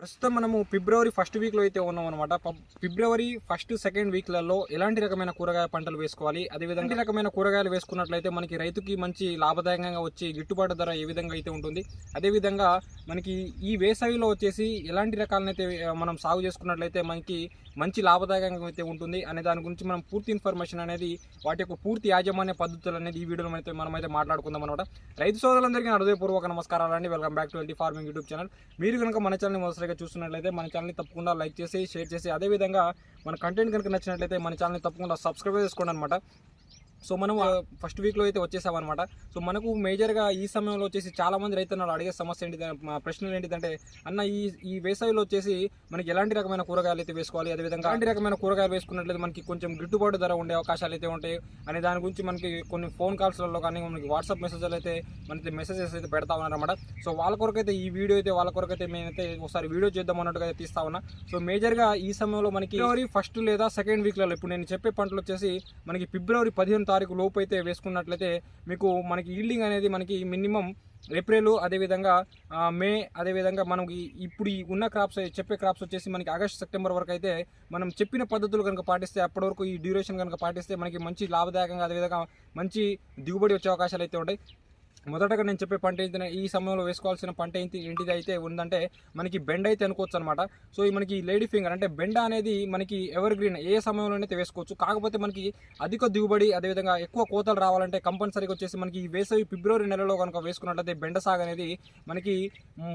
ప్రస్తుతం మనము ఫిబ్రవరి ఫస్ట్ వీక్లో అయితే ఉన్నాం అనమాట ఫిబ్రవరి ఫస్ట్ సెకండ్ వీక్లలో ఎలాంటి రకమైన కూరగాయ పంటలు వేసుకోవాలి? అదేవిధంగా రకమైన కూరగాయలు వేసుకున్నట్లయితే మనకి రైతుకి మంచి లాభదాయకంగా వచ్చి గిట్టుబాటు ధర ఏ విధంగా అయితే ఉంటుంది? అదేవిధంగా మనకి ఈ వేసవిలో వచ్చేసి ఎలాంటి రకాలనైతే మనం సాగు చేసుకున్నట్లయితే మనకి మంచి లాభదాయకంగా అయితే ఉంటుంది అనే దాని గురించి మనం పూర్తి ఇన్ఫర్మేషన్ అనేది వాటి యొక్క పూర్తి యాజమాన్య పద్ధతులు అనేది ఈ వీడియోలో అయితే మనం అయితే మాట్లాడుకుందాం అనమాట రైతు సోదరులందరికీ హృదయపూర్వక నమస్కారాలు అండి welcome back to LT farming YouTube channel మీరు కనుక మన ఛానల్ని మొదటిసారిగా చూస్తున్నట్లయితే మన ఛానల్ని తప్పకుండా లైక్ చేసి షేర్ చేసి అదేవిధంగా మన కంటెంట్ కనుక నచ్చినట్లయితే మన ఛానల్ని తప్పకుండా సబ్స్క్రైబ్ చేసుకోండి అనమాట సో మనం ఫస్ట్ వీక్లో అయితే వచ్చేసామన్నమాట. సో మనకు మేజర్గా ఈ సమయంలో వచ్చేసి చాలా మంది రైతులు అడిగే సమస్య ఏంటి మా ప్రశ్నలు ఏంటిదంటే అన్న ఈ ఈ వేసవిలో వచ్చేసి మనకి ఎలాంటి రకమైన కూరగాయలు అయితే వేసుకోవాలి అదేవిధంగా ఎలాంటి రకమైన కూరగాయలు వేసుకున్నట్లయితే మనకి కొంచెం గిట్టుబాటు ధర ఉండే అవకాశాలు అయితే ఉంటాయి అనే దాని గురించి మనకి కొన్ని ఫోన్ కాల్స్లలో కానీ మనకి వాట్సాప్ మెసేజ్లు అయితే మనకి మెసేజెస్ అయితే పెడతా ఉన్నారన్నమాట. సో వాళ్ళ కొరకైతే ఈ వీడియో అయితే వాళ్ళ కొరకైతే మేమైతే ఒకసారి వీడియో చేద్దాం అన్నట్టుగా అయితే తీస్తా ఉన్నా. సో మేజర్గా ఈ సమయంలో మనకి ఫిబ్రవరి ఫస్ట్ లేదా సెకండ్ వీక్లలో ఇప్పుడు నేను చెప్పే పంటలు వచ్చేసి మనకి ఫిబ్రవరి పదిహేను తారీఖు లోపు అయితే వేసుకున్నట్లయితే మీకు మనకి ఈల్డింగ్ అనేది మనకి మినిమం ఏప్రిల్ అదేవిధంగా మే అదేవిధంగా మనకి ఇప్పుడు ఈ ఉన్న క్రాప్స్ చెప్పే క్రాప్స్ వచ్చేసి మనకి ఆగస్ట్ సెప్టెంబర్ వరకు అయితే మనం చెప్పిన పద్ధతులు కనుక పాటిస్తే అప్పటి వరకు ఈ డ్యూరేషన్ కనుక పాటిస్తే మనకి మంచి లాభదాయకంగా అదేవిధంగా మంచి దిగుబడి వచ్చే అవకాశాలు అయితే ఉంటాయి. మొదటగా నేను చెప్పే పంట ఏంటి ఈ సమయంలో వేసుకోవాల్సిన పంట ఏంటి ఏంటిది అయితే ఉందంటే మనకి బెండ అయితే అనుకోవచ్చు అనమాట సో ఈ మనకి లేడీ ఫింగర్ అంటే బెండ అనేది మనకి ఎవర్ గ్రీన్ ఏ సమయంలోనైతే వేసుకోవచ్చు. కాకపోతే మనకి అధిక దిగుబడి అదేవిధంగా ఎక్కువ కోతలు రావాలంటే కంపల్సరీగా వచ్చేసి మనకి ఈ వేసవి ఫిబ్రవరి నెలలో కనుక వేసుకున్నట్లయితే బెండ సాగు అనేది మనకి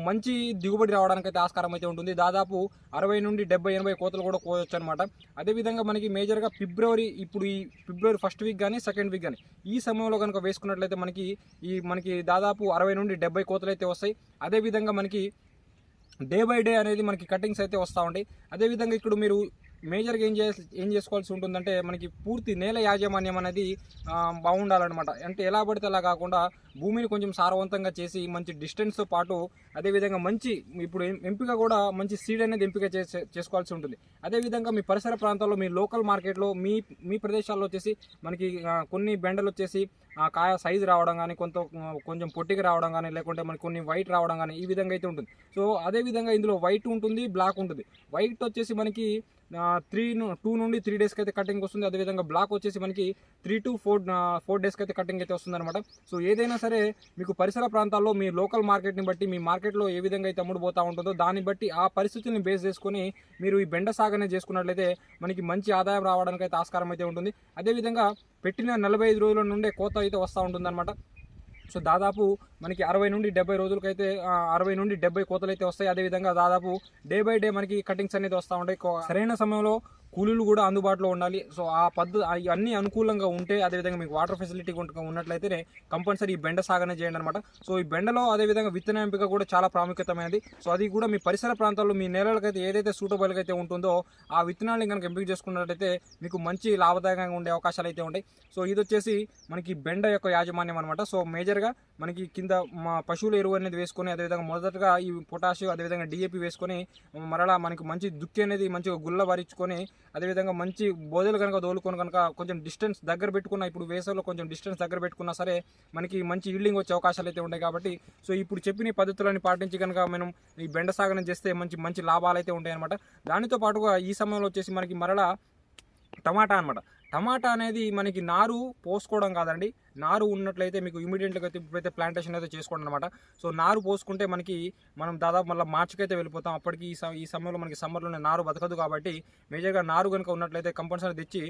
మంచి దిగుబడి రావడానికి అయితే ఆస్కారం అయితే ఉంటుంది. దాదాపు అరవై నుండి డెబ్బై ఎనభై కోతలు కూడా కోవచ్చు అనమాట అదేవిధంగా మనకి మేజర్గా ఫిబ్రవరి ఇప్పుడు ఈ ఫిబ్రవరి ఫస్ట్ వీక్ కానీ సెకండ్ వీక్ కానీ ఈ సమయంలో కనుక వేసుకున్నట్లయితే మనకి ఈ మనకి దాదాపు అరవై నుండి డెబ్బై కోతలు అయితే వస్తాయి. అదేవిధంగా మనకి డే బై డే అనేది మనకి కటింగ్స్ అయితే వస్తూ ఉంటాయి. అదేవిధంగా ఇక్కడ మీరు మేజర్గా ఏం చేసి ఏం చేసుకోవాల్సి ఉంటుందంటే మనకి పూర్తి నేల యాజమాన్యం అనేది బాగుండాలన్నమాట. అంటే ఎలా పడితే అలా కాకుండా భూమిని కొంచెం సారవంతంగా చేసి మంచి డిస్టెన్స్తో పాటు అదేవిధంగా మంచి ఇప్పుడు ఎంపిక కూడా మంచి సీడ్ అనేది ఎంపిక చేసే చేసుకోవాల్సి ఉంటుంది. అదేవిధంగా మీ పరిసర ప్రాంతాల్లో మీ లోకల్ మార్కెట్లో మీ మీ ప్రదేశాల్లో వచ్చేసి మనకి కొన్ని బెండలు వచ్చేసి కాయ సైజు రావడం కానీ కొంత కొంచెం పొట్టిగా రావడం కానీ లేకుంటే మనకి కొన్ని వైట్ రావడం కానీ ఈ విధంగా అయితే ఉంటుంది. సో అదే విధంగా ఇందులో వైట్ ఉంటుంది బ్లాక్ ఉంటుంది. వైట్ వచ్చేసి మనకి త్రీ టూ నుండి త్రీ డేస్కి అయితే కటింగ్ వస్తుంది. అదేవిధంగా బ్లాక్ వచ్చేసి మనకి త్రీ టు ఫోర్ ఫోర్ డేస్కి అయితే కటింగ్ అయితే వస్తుంది అనమాట సో ఏదైనా సరే మీకు పరిసర ప్రాంతాల్లో మీ లోకల్ మార్కెట్ని బట్టి మీ మార్కెట్లో ఏ విధంగా అయితే అమ్ముడుపోతూ ఉంటుందో దాన్ని బట్టి ఆ పరిస్థితుల్ని బేస్ చేసుకొని మీరు ఈ బెండ సాగనే చేసుకున్నట్లయితే మనకి మంచి ఆదాయం రావడానికి అయితే ఆస్కారం అయితే ఉంటుంది. అదేవిధంగా పెట్టిన నలభై ఐదు రోజుల నుండే కోత అయితే వస్తూ ఉంటుంది సో దాదాపు మనకి అరవై నుండి డెబ్బై రోజులకైతే అరవై నుండి డెబ్బై కోతలు అయితే వస్తాయి. అదేవిధంగా దాదాపు డే బై డే మనకి కటింగ్స్ అనేది వస్తూ ఉంటాయి. సరైన సమయంలో కూలీలు కూడా అందుబాటులో ఉండాలి. సో ఆ పద్ధతి అన్ని అనుకూలంగా ఉంటే అదేవిధంగా మీకు వాటర్ ఫెసిలిటీ కనుక ఉన్నట్లయితే కంపల్సరీ ఈ బెండ సాగనే చేయండి అనమాట సో ఈ బెండలో అదేవిధంగా విత్తన ఎంపిక కూడా చాలా ప్రాముఖ్యతమైనది. సో అది కూడా మీ పరిసర ప్రాంతాల్లో మీ నేలలకైతే ఏదైతే సూటబుల్గా అయితే ఉంటుందో ఆ విత్తనాలను కనుక ఎంపిక చేసుకున్నట్లయితే మీకు మంచి లాభదాయకంగా ఉండే అవకాశాలు అయితే ఉంటాయి. సో ఇది వచ్చేసి మనకి బెండ యొక్క యాజమాన్యం అనమాట సో మేజర్గా మనకి కింద మా పశువుల ఎరువు అనేది వేసుకొని అదేవిధంగా మొదటగా ఈ పొటాషియం అదేవిధంగా డిఏపి వేసుకొని మరలా మనకి మంచి దుక్కి అనేది మంచిగా గుల్ల వారించుకొని అదేవిధంగా మంచి బోధలు కనుక దోలుకొని కనుక కొంచెం డిస్టెన్స్ దగ్గర పెట్టుకున్న ఇప్పుడు వేసవిలో కొంచెం డిస్టెన్స్ దగ్గర పెట్టుకున్నా సరే మనకి మంచి ఈల్డింగ్ వచ్చే అవకాశాలు అయితే ఉంటాయి కాబట్టి సో ఇప్పుడు చెప్పిన పద్ధతులని పాటించి కనుక మనం ఈ బెండ సాగనం చేస్తే మంచి మంచి లాభాలు అయితే ఉంటాయి అనమాట దానితో పాటుగా ఈ సమయంలో వచ్చేసి మనకి మరలా టమాటా అనమాట టమాటా అనేది మనకి నారు పోసుకోవడం కాదండి. నారు ఉన్నట్లయితే మీకు ఇమీడియట్గా అయితే ఇప్పుడైతే ప్లాంటేషన్ అయితే చేసుకోండి అనమాట సో నారు పోసుకుంటే మనకి మనం దాదాపు మళ్ళీ మార్చికి అయితే వెళ్ళిపోతాం. అప్పటికి ఈ స- ఈ సమయంలో మనకి సమ్మర్లోనే నారు బతకదు కాబట్టి మేజర్గా నారు కనుక ఉన్నట్లయితే కంపల్సరీ తెచ్చి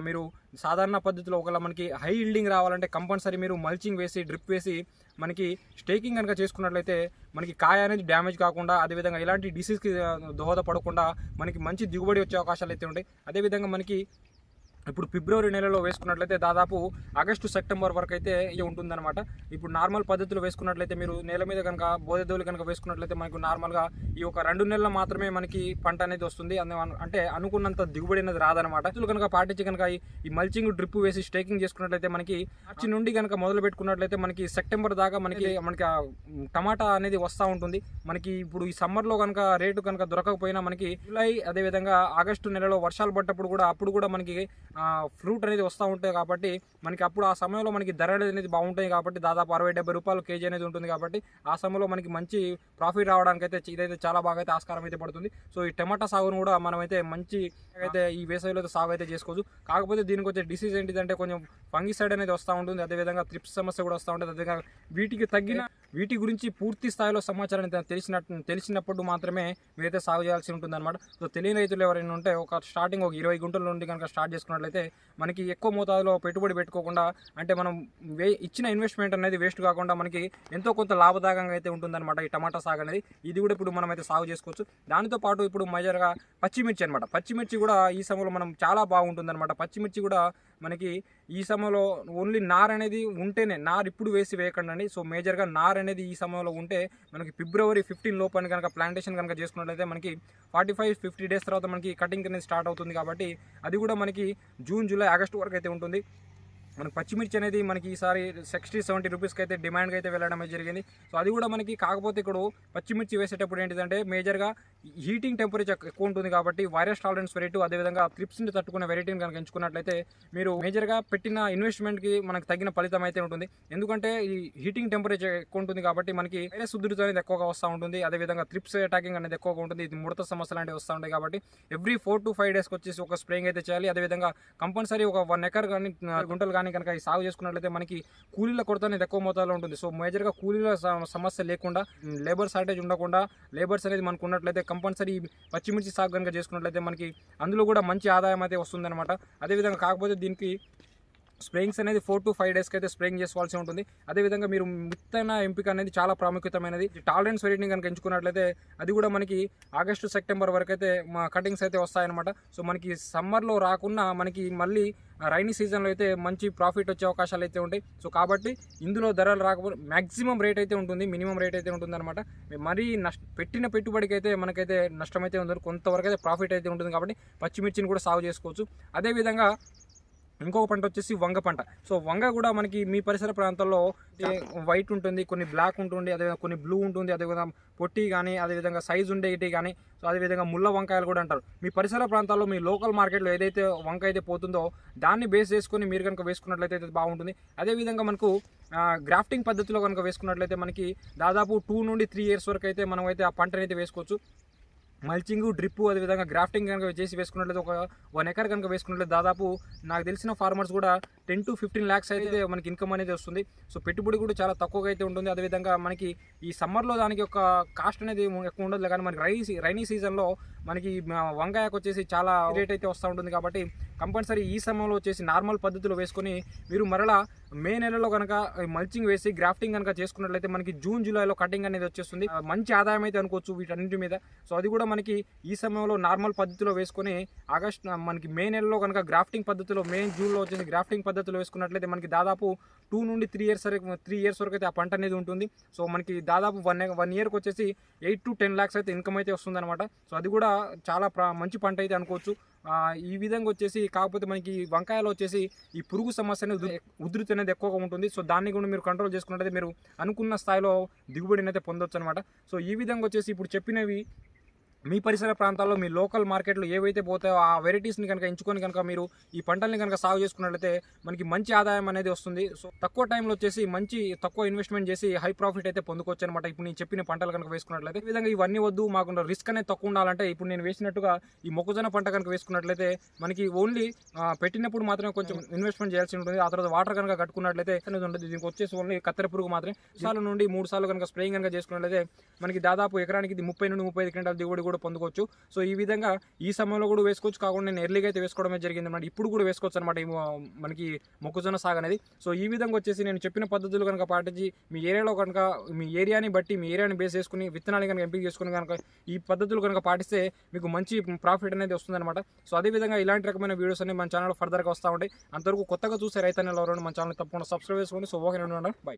మీరు సాధారణ పద్ధతిలో ఒకవేళ మనకి హై ఇల్డింగ్ రావాలంటే కంపల్సరీ మీరు మల్చింగ్ వేసి డ్రిప్ వేసి మనకి స్టేకింగ్ కనుక చేసుకున్నట్లయితే మనకి కాయ అనేది డ్యామేజ్ కాకుండా అదేవిధంగా ఎలాంటి డిసీజ్కి దోహదపడకుండా మనకి మంచి దిగుబడి వచ్చే అవకాశాలు అయితే ఉంటాయి. అదేవిధంగా మనకి ఇప్పుడు ఫిబ్రవరి నెలలో వేసుకున్నట్లయితే దాదాపు ఆగస్టు సెప్టెంబర్ వరకు అయితే ఇవి ఉంటుందన్నమాట. ఇప్పుడు నార్మల్ పద్ధతిలో వేసుకున్నట్లయితే మీరు నేల మీద కనుక బోధెదోలు కనుక వేసుకున్నట్లయితే మనకు నార్మల్గా ఈ ఒక రెండు నెలలు మాత్రమే మనకి పంట అనేది వస్తుంది. అంటే అనుకున్నంత దిగుబడి అనేది రాదనమాట రైతులు కనుక పాటించి కనుక ఈ- మల్చింగ్ డ్రిప్ వేసి స్టేకింగ్ చేసుకున్నట్లయితే మనకి మార్చి నుండి కనుక మొదలు పెట్టుకున్నట్లయితే మనకి సెప్టెంబర్ దాకా మనకి మనకి టమాటా అనేది వస్తూ ఉంటుంది. మనకి ఇప్పుడు ఈ సమ్మర్లో కనుక రేటు కనుక దొరకకపోయినా మనకి జూలై అదేవిధంగా ఆగస్టు నెలలో వర్షాలు పడ్డప్పుడు కూడా అప్పుడు కూడా మనకి ఫ్రూట్ అనేది వస్తూ ఉంటుంది కాబట్టి మనకి అప్పుడు ఆ సమయంలో మనకి ధరలు అనేది బాగుంటాయి కాబట్టి దాదాపు అరవై డెబ్బై రూపాయలు కేజీ అనేది ఉంటుంది కాబట్టి ఆ సమయంలో మనకి మంచి ప్రాఫిట్ రావడానికి అయితే ఇదైతే చాలా బాగా అయితే ఆస్కారం అయితే పడుతుంది. సో ఈ టమాటా సాగును కూడా మనమైతే మంచి అయితే ఈ వేసవిలో అయితే సాగు అయితే చేసుకోవచ్చు. కాకపోతే దీనికి వచ్చే డిసీజ్ ఏంటిదంటే కొంచెం ఫంగిసైడ్ అనేది వస్తూ ఉంటుంది. అదేవిధంగా త్రిప్స్ సమస్య కూడా వస్తూ ఉంటుంది. అదేవిధంగా వీటికి తగ్గిన వీటి గురించి పూర్తి స్థాయిలో సమాచారం తెలిసిన తెలిసినప్పుడు మాత్రమే మీరైతే సాగు చేయాల్సి ఉంటుంది అనమాట సో తెలియని రైతులు ఎవరైనా ఉంటే ఒక స్టార్టింగ్ ఒక ఇరవై గుంటల నుండి కనుక స్టార్ట్ చేసుకున్నట్లయితే మనకి ఎక్కువ మోతాదులో పెట్టుబడి పెట్టుకోకుండా అంటే మనం వే ఇచ్చిన ఇన్వెస్ట్మెంట్ అనేది వేస్ట్ కాకుండా మనకి ఎంతో కొంత లాభదాయకంగా అయితే ఉంటుందన్నమాట ఈ టమాటా సాగు అనేది. ఇది కూడా ఇప్పుడు మనం అయితే సాగు చేసుకోవచ్చు. దానితో పాటు ఇప్పుడు మేజర్గా పచ్చిమిర్చి అనమాట పచ్చిమిర్చి కూడా ఈ సమయంలో మనం చాలా బాగుంటుందన్నమాట. పచ్చిమిర్చి కూడా మనకి ఈ సమయంలో ఓన్లీ నార్ అనేది ఉంటేనే నార్ ఇప్పుడు వేసి వేయకండి సో మేజర్గా నార్ అనేది ఈ సమయంలో ఉంటే మనకి ఫిబ్రవరి ఫిఫ్టీన్ లోపల కనుక ప్లాంటేషన్ కనుక చేసుకున్నట్లయితే మనకి ఫార్టీ ఫైవ్ ఫిఫ్టీ డేస్ తర్వాత మనకి కటింగ్ అనేది స్టార్ట్ అవుతుంది కాబట్టి అది కూడా మనకి జూన్ జూలై ఆగస్ట్ వరకు అయితే ఉంటుంది. మనకి పచ్చిమిర్చి అనేది మనకి ఈసారి సిక్స్టీ సెవెంటీ రూపీస్కి అయితే డిమాండ్కి అయితే వెళ్ళడం జరిగింది. సో అది కూడా మనకి కాకపోతే ఇక్కడ పచ్చిమిర్చి వేసేటప్పుడు ఏంటిదంటే మేజర్గా హీటింగ్ టెంపరేచర్ ఎక్కువ ఉంటుంది కాబట్టి వైరస్ టాలరెన్స్ వెరైటీ అదేవిధంగా త్రిప్స్ని తట్టుకునే వెరైటీని కనుక ఎంచుకున్నట్లయితే మీరు మేజర్గా పెట్టిన ఇన్వెస్ట్మెంట్కి మనకు తగిన ఫలితం అయితే ఉంటుంది. ఎందుకంటే ఈ హీటింగ్ టెంపరేచర్ ఎక్కువ ఉంటుంది కాబట్టి మనకి వైరస్ ఉధృతి అనేది ఎక్కువగా వస్తూ ఉంటుంది. అదేవిధంగా త్రిప్స్ అటాకింగ్ అనేది ఎక్కువగా ఉంటుంది. ఇది ముడత సమస్యలు అనేవి వస్తూ ఉంటాయి కాబట్టి ఎవ్రీ ఫోర్ టు ఫైవ్ డేస్కి వచ్చేసి ఒక స్ప్రేయింగ్ అయితే చేయాలి. అదేవిధంగా కంపల్సరీ ఒక వన్ ఎకర్ కానీ గుంటలు కానీ కనుక ఈ సాగు చేసుకున్నట్లయితే మనకి కూలీల కొరత అనేది ఎక్కువ మోతాదులో ఉంటుంది. సో మేజర్గా కూలీల సమస్య లేకుండా లేబర్ షార్టేజ్ ఉండకుండా లేబర్స్ అనేది మనకు ఉన్నట్లయితే కంపల్సరీ పచ్చిమిర్చి సాగు కనుక చేసుకున్నట్లయితే మనకి అందులో కూడా మంచి ఆదాయం అయితే వస్తుందన్నమాట. అదేవిధంగా కాకపోతే దీనికి స్ప్రేయింగ్స్ అనేది ఫోర్ టు ఫైవ్ డేస్కి అయితే స్ప్రేయింగ్ చేసుకోవాల్సి ఉంటుంది. అదేవిధంగా మీరు విత్తన ఎంపిక అనేది చాలా ప్రాముఖ్యతమైనది. టాలరెన్స్ వెరైటీని కనుక ఎంచుకున్నట్లయితే అది కూడా మనకి ఆగస్టు సెప్టెంబర్ వరకు అయితే మా కటింగ్స్ అయితే వస్తాయన్నమాట. సో మనకి సమ్మర్లో రాకుండా మనకి మళ్ళీ రైనీ సీజన్లో అయితే మంచి ప్రాఫిట్ వచ్చే అవకాశాలు అయితే ఉంటాయి. సో కాబట్టి ఇందులో ధరలు రాకపోతే మ్యాక్సిమం రేట్ అయితే ఉంటుంది. మినిమం రేట్ అయితే ఉంటుంది అనమాట మరీ నష్ట పెట్టిన పెట్టుబడికి అయితే మనకైతే నష్టం అయితే ఉంటుంది కొంతవరకు అయితే ప్రాఫిట్ అయితే ఉంటుంది కాబట్టి పచ్చిమిర్చిని కూడా సాగు చేసుకోవచ్చు. అదేవిధంగా ఇంకొక పంట వచ్చేసి వంగ పంట. సో వంగ కూడా మనకి మీ పరిసర ప్రాంతాల్లో వైట్ ఉంటుంది కొన్ని బ్లాక్ ఉంటుంది అదేవిధంగా కొన్ని బ్లూ ఉంటుంది అదేవిధంగా పొట్టి కానీ అదేవిధంగా సైజు ఉండేటి కానీ సో అదేవిధంగా ముళ్ళ వంకాయలు కూడా అంటారు. మీ పరిసర ప్రాంతాల్లో మీ లోకల్ మార్కెట్లో ఏదైతే వంకాయ అయితే పోతుందో దాన్ని బేస్ చేసుకొని మీరు కనుక వేసుకున్నట్లయితే బాగుంటుంది. అదేవిధంగా మనకు గ్రాఫ్టింగ్ పద్ధతిలో కనుక వేసుకున్నట్లయితే మనకి దాదాపు టూ నుండి త్రీ ఇయర్స్ వరకు అయితే మనం అయితే ఆ పంటనైతే వేసుకోవచ్చు. మల్చింగ్ డ్రిప్ అదేవిధంగా గ్రాఫ్టింగ్ కనుక చేసి వేసుకున్నట్లయితే ఒక వన్ ఎకర్ కనుక వేసుకున్నట్లయితే దాదాపు నాకు తెలిసిన ఫార్మర్స్ కూడా టెన్ టు ఫిఫ్టీన్ ల్యాక్స్ అయితే మనకి ఇన్కమ్ అనేది వస్తుంది. సో పెట్టుబడి కూడా చాలా తక్కువగా అయితే ఉంటుంది. అదేవిధంగా మనకి ఈ సమ్మర్లో దానికి ఒక కాస్ట్ అనేది ఎక్కువ ఉండదు. కానీ మనకి రైనీ రైనీ సీజన్లో మనకి వంకాయకు వచ్చేసి చాలా రేట్ అయితే వస్తూ ఉంటుంది కాబట్టి కంపల్సరీ ఈ సమయంలో వచ్చేసి నార్మల్ పద్ధతిలో వేసుకొని మీరు మరలా మే నెలలో కనుక మల్చింగ్ వేసి గ్రాఫ్టింగ్ కనుక చేసుకున్నట్లయితే మనకి జూన్ జూలైలో కటింగ్ అనేది వచ్చేస్తుంది. మంచి ఆదాయం అయితే అనుకోవచ్చు వీటన్నిటి మీద. సో అది కూడా మనకి ఈ సమయంలో నార్మల్ పద్ధతిలో వేసుకొని ఆగస్ట్ మనకి మే నెలలో కనుక గ్రాఫ్టింగ్ పద్ధతిలో మే జూన్లో వచ్చేసి గ్రాఫ్టింగ్ పద్ధతిలో వేసుకున్నట్లయితే మనకి దాదాపు టూ నుండి త్రీ ఇయర్స్ వరకు త్రీ ఇయర్స్ వరకు అయితే ఆ పంట అనేది ఉంటుంది. సో మనకి దాదాపు వన్ వన్ ఇయర్కి వచ్చేసి ఎయిట్ టు టెన్ ల్యాక్స్ అయితే ఇన్కమ్ అయితే వస్తుందన్నమాట. సో అది కూడా చాలా మంచి పంట అయితే అనుకోవచ్చు. ఈ విధంగా వచ్చేసి కాకపోతే మనకి వంకాయలో వచ్చేసి ఈ పురుగు సమస్య అనేది ఉధృతి అనేది ఎక్కువగా ఉంటుంది. సో దాన్ని కూడా మీరు కంట్రోల్ చేసుకున్నట్లయితే మీరు అనుకున్న స్థాయిలో దిగుబడిని అయితే పొందొచ్చు అనమాట సో ఈ విధంగా వచ్చేసి ఇప్పుడు చెప్పినవి మీ పరిసర ప్రాంతాల్లో మీ లోకల్ మార్కెట్లో ఏవైతే పోతాయో ఆ వెరైటీస్ని కనుక ఎంచుకొని కనుక మీరు ఈ పంటల్ని కనుక సాగు చేసుకున్నట్లయితే మనకి మంచి ఆదాయం అనేది వస్తుంది. సో తక్కువ టైంలో వచ్చేసి మంచి తక్కువ ఇన్వెస్ట్మెంట్ చేసి హై ప్రాఫిట్ అయితే పొందుకోవచ్చు అనమాట ఇప్పుడు నేను చెప్పిన పంటలు కనుక వేసుకున్నట్లయితే ఈ విధంగా ఇవన్నీ వద్దు మాకు రిస్క్ అనేది తక్కువ ఉండాలంటే ఇప్పుడు నేను వేసినట్టుగా ఈ మొక్కజొన్న పంట కనుక వేసుకున్నట్లయితే మనకి ఓన్లీ పెట్టినప్పుడు మాత్రమే కొంచెం ఇన్వెస్ట్మెంట్ చేయాల్సి ఉంటుంది. ఆ తర్వాత వాటర్ కనుక కట్టుకున్నట్లయితే అనేది ఉంటుంది దీనికి వచ్చేసి ఓన్లీ కత్తెర పురుగు మాత్రమే. సార్లు నుండి మూడు సార్లు కనుక స్ప్రేయింగ్ కనుక చేసుకున్నట్లయితే మనకి దాదాపు ఎకరానికి ఇది ముప్పై నుండి ముప్పై ఐదు క్వింటాల దిగుబడి కూడా పొందుకోవచ్చు. సో ఈ విధంగా ఈ సమయంలో కూడా వేసుకోవచ్చు. కాకుండా నేను ఎర్లీగా అయితే వేసుకోవడమే జరిగింది అనమాట ఇప్పుడు కూడా వేసుకోవచ్చు అనమాట మనకి మొక్కజొన్న సాగు అనేది. సో ఈ విధంగా వచ్చేసి నేను చెప్పిన పద్ధతులు కనుక పాటించి మీ ఏరియాలో కనుక మీ ఏరియాని బట్టి మీ ఏరియాని బేస్ చేసుకుని విత్తనాలు కనుక ఎంపిక చేసుకుని కనుక ఈ పద్ధతులు కనుక పాటిస్తే మీకు మంచి ప్రాఫిట్ అనేది వస్తుందన్నమాట. సో అదేవిధంగా ఇలాంటి రకమైన వీడియోస్ అన్ని మన ఛానల్ ఫర్దర్గా వస్తూ ఉంటాయి. అంతవరకు కొత్తగా చూసే రైతన్నలు ఎవరైనా మన ఛానల్ తప్పకుండా సబ్స్క్రైబ్ చేసుకోండి. So okay by